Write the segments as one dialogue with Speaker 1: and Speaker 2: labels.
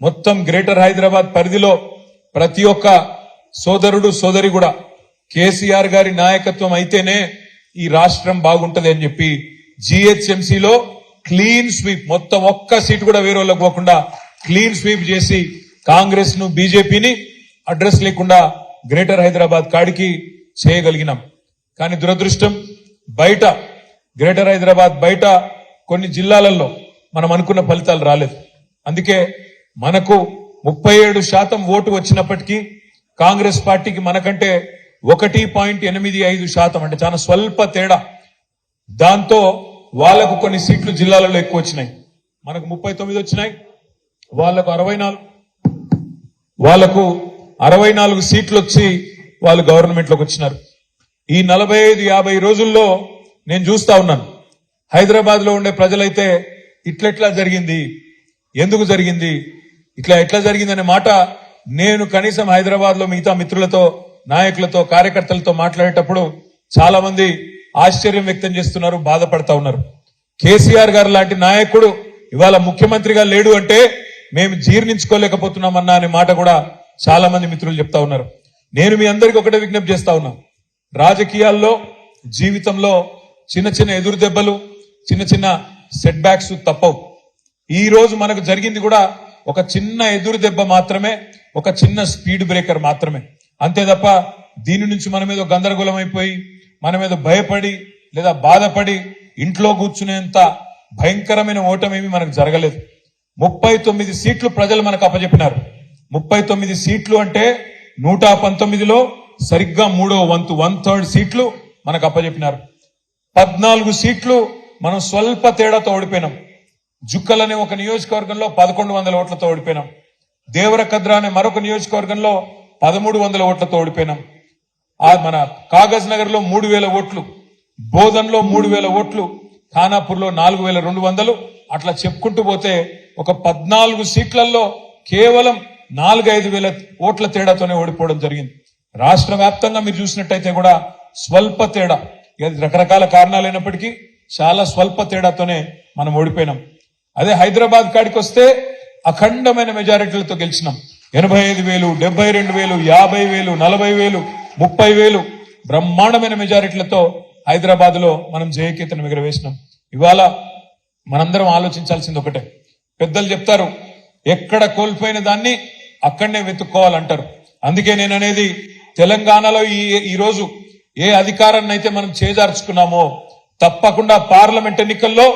Speaker 1: మొత్తం గ్రేటర్ హైదరాబాద్ పరిధిలో ప్రతి ఒక్క సోదరుడు సోదరి కూడా కేసీఆర్ గారి నాయకత్వం అయితేనే ఈ రాష్ట్రం బాగుంటది అని చెప్పి జిహెచ్ఎంసీలో క్లీన్ స్వీప్ మొత్తం ఒక్క సీటు కూడా వేరే వాళ్ళకి పోకుండా క్లీన్ స్వీప్ చేసి కాంగ్రెస్ను బీజేపీని అడ్రస్ లేకుండా గ్రేటర్ హైదరాబాద్ కాడికి చేయగలిగినాం. కానీ దురదృష్టం బయట గ్రేటర్ హైదరాబాద్ బయట కొన్ని జిల్లాలలో మనం అనుకున్న ఫలితాలు రాలేదు. అందుకే మనకు ముప్పై ఏడు శాతం ఓటు వచ్చినప్పటికీ కాంగ్రెస్ పార్టీకి మనకంటే ఒకటి పాయింట్ ఎనిమిది ఐదు శాతం అంటే చాలా స్వల్ప తేడా. దాంతో వాళ్ళకు కొన్ని సీట్లు జిల్లాలలో ఎక్కువ వచ్చినాయి. మనకు ముప్పై తొమ్మిది వచ్చినాయి. వాళ్ళకు అరవై నాలుగు. వాళ్ళకు అరవై నాలుగు సీట్లు వచ్చి వాళ్ళు గవర్నమెంట్లోకి వచ్చినారు. ఈ నలభై ఐదు యాభై రోజుల్లో నేను చూస్తా ఉన్నాను. హైదరాబాద్లో ఉండే ప్రజలైతే ఇట్లెట్లా జరిగింది? ఎందుకు జరిగింది? ఇట్లా ఎట్లా జరిగింది అనే మాట నేను కనీసం హైదరాబాద్లో మిగతా మిత్రులతో నాయకులతో కార్యకర్తలతో మాట్లాడేటప్పుడు చాలా మంది ఆశ్చర్యం వ్యక్తం చేస్తున్నారు బాధపడతా ఉన్నారు. కేసీఆర్ గారు లాంటి నాయకుడు ఇవాళ ముఖ్యమంత్రిగా లేడు అంటే మేము జీర్ణించుకోలేకపోతున్నామన్నా అనే మాట కూడా చాలా మంది మిత్రులు చెప్తా ఉన్నారు. నేను మీ అందరికి ఒకటే విజ్ఞప్తి చేస్తా ఉన్నా. రాజకీయాల్లో జీవితంలో చిన్న చిన్న ఎదురు దెబ్బలు చిన్న చిన్న సెట్ బ్యాక్స్ తప్పవు. ఈ రోజు మనకు జరిగింది కూడా ఒక చిన్న ఎదురు దెబ్బ మాత్రమే ఒక చిన్న స్పీడ్ బ్రేకర్ మాత్రమే. అంతే తప్ప దీని నుంచి మన మీద గందరగోళం అయిపోయి మన మీద భయపడి లేదా బాధపడి ఇంట్లో కూర్చునేంత భయంకరమైన ఓటమేమి మనకు జరగలేదు. ముప్పై తొమ్మిది సీట్లు ప్రజలు మనకు అప్పచెప్పినారు ముప్పై తొమ్మిది సీట్లు అంటే నూట పంతొమ్మిదిలో సరిగ్గా మూడో వంతు వన్ థర్డ్ సీట్లు మనకు అప్పచెప్పినారు పద్నాలుగు సీట్లు మనం స్వల్ప తేడాతో ఓడిపోయినాం. జుక్కల్ అనే ఒక నియోజకవర్గంలో పదకొండు వందల ఓట్లతో ఓడిపోయినాం. దేవరకద్ర అనే మరొక నియోజకవర్గంలో పదమూడు వందల ఓట్లతో ఓడిపోయినాం. ఆ మన కాగజ్ నగర్లో మూడు వేల ఓట్లు బోధన్లో మూడు వేల ఓట్లు ఖానాపూర్లో నాలుగు వేల రెండు వందలు. అట్లా చెప్పుకుంటూ పోతే ఒక పద్నాలుగు సీట్లలో కేవలం నాలుగైదు వేల ఓట్ల తేడాతోనే ఓడిపోవడం జరిగింది. రాష్ట్ర వ్యాప్తంగా మీరు చూసినట్టయితే కూడా స్వల్ప తేడా. ఇది రకరకాల కారణాలైనప్పటికీ చాలా స్వల్ప తేడాతోనే మనం ఓడిపోయినాం. అదే హైదరాబాద్ కాడికి వస్తే అఖండమైన మెజారిటీలతో గెలిచినాం. ఎనభై ఐదు వేలు డెబ్బై రెండు వేలు యాభై వేలు నలభై వేలు ముప్పై వేలు బ్రహ్మాండమైన మెజారిటీలతో హైదరాబాద్లో మనం జయకేతను ఎగరవేసినాం. ఇవాళ మనందరం ఆలోచించాల్సింది ఒకటే. పెద్దలు చెప్తారు ఎక్కడ కోల్పోయిన దాన్ని అక్కడనే వెతుక్కోవాలంటారు. అందుకే నేను అనేది తెలంగాణలో ఈ ఈ రోజు ఏ అధికారాన్ని అయితే మనం చేజార్చుకున్నామో తప్పకుండా పార్లమెంట్ ఎన్నికల్లో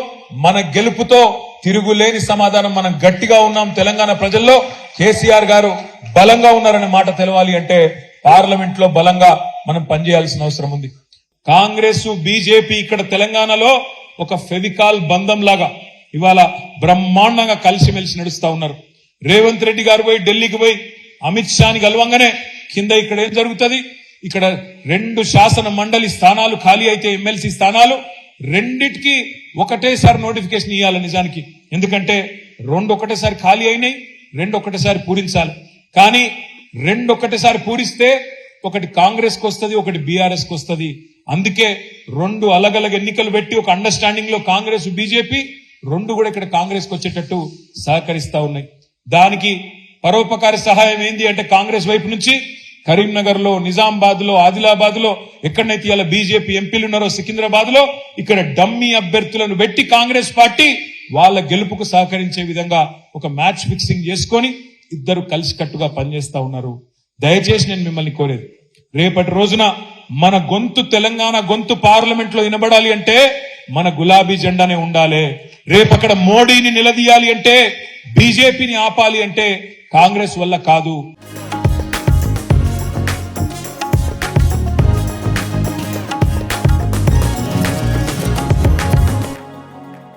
Speaker 1: మన గెలుపుతో తిరుగులేని సమాధానం మనం గట్టిగా ఉన్నాం తెలంగాణ ప్రజల్లో. కేసీఆర్ గారు బలంగా ఉన్నారనే మాట తెలవాలి అంటే పార్లమెంట్లో బలంగా మనం పనిచేయాల్సిన అవసరం ఉంది. కాంగ్రెస్ బీజేపీ ఇక్కడ తెలంగాణలో ఒక ఫెవికాల్ బంధం లాగా ఇవాళ బ్రహ్మాండంగా కలిసిమెలిసి నడుస్తా ఉన్నారు. రేవంత్ రెడ్డి గారు పోయి ఢిల్లీకి పోయి అమిత్ షాని కలవంగానే కింద ఇక్కడ ఏం జరుగుతుంది? ఇక్కడ రెండు శాసన మండలి స్థానాలు ఖాళీ అయితే ఎమ్మెల్సీ స్థానాలు రెండిటికి ఒకటేసారి నోటిఫికేషన్ ఇవ్వాలి నిజానికి. ఎందుకంటే రెండు ఒకటేసారి ఖాళీ అయినాయి రెండు ఒకటేసారి పూరించాలి. కానీ రెండు ఒకటేసారి పూరిస్తే ఒకటి కాంగ్రెస్కి వస్తుంది ఒకటి బీఆర్ఎస్కి వస్తుంది. అందుకే రెండు అలగలగ ఎన్నికలు పెట్టి ఒక అండర్స్టాండింగ్లో కాంగ్రెస్ బీజేపీ రెండు కూడా ఇక్కడ కాంగ్రెస్కి వచ్చేటట్టు సహకరిస్తా ఉన్నాయి. దానికి పరోపకార సహాయం ఏంది అంటే కాంగ్రెస్ వైపు నుంచి కరీంనగర్లో నిజామాబాద్లో ఆదిలాబాద్లో ఇలా బీజేపీ ఎంపీలు ఉన్నారో సికింద్రాబాద్లో ఇక్కడ డమ్మీ అభ్యర్థులను పెట్టి కాంగ్రెస్ పార్టీ వాళ్ళ గెలుపుకు సహకరించే విధంగా ఒక మ్యాచ్ ఫిక్సింగ్ చేసుకొని ఇద్దరు కలిసికట్టుగా పనిచేస్తా ఉన్నారు. దయచేసి నేను మిమ్మల్ని కోరేది రేపటి రోజున మన గొంతు తెలంగాణ గొంతు పార్లమెంట్లో వినబడాలి అంటే మన గులాబీ జెండానే ఉండాలి. రేపు అక్కడ మోడీని నిలదీయాలి అంటే బీజేపీని ఆపాలి అంటే కాంగ్రెస్ వల్ల కాదు.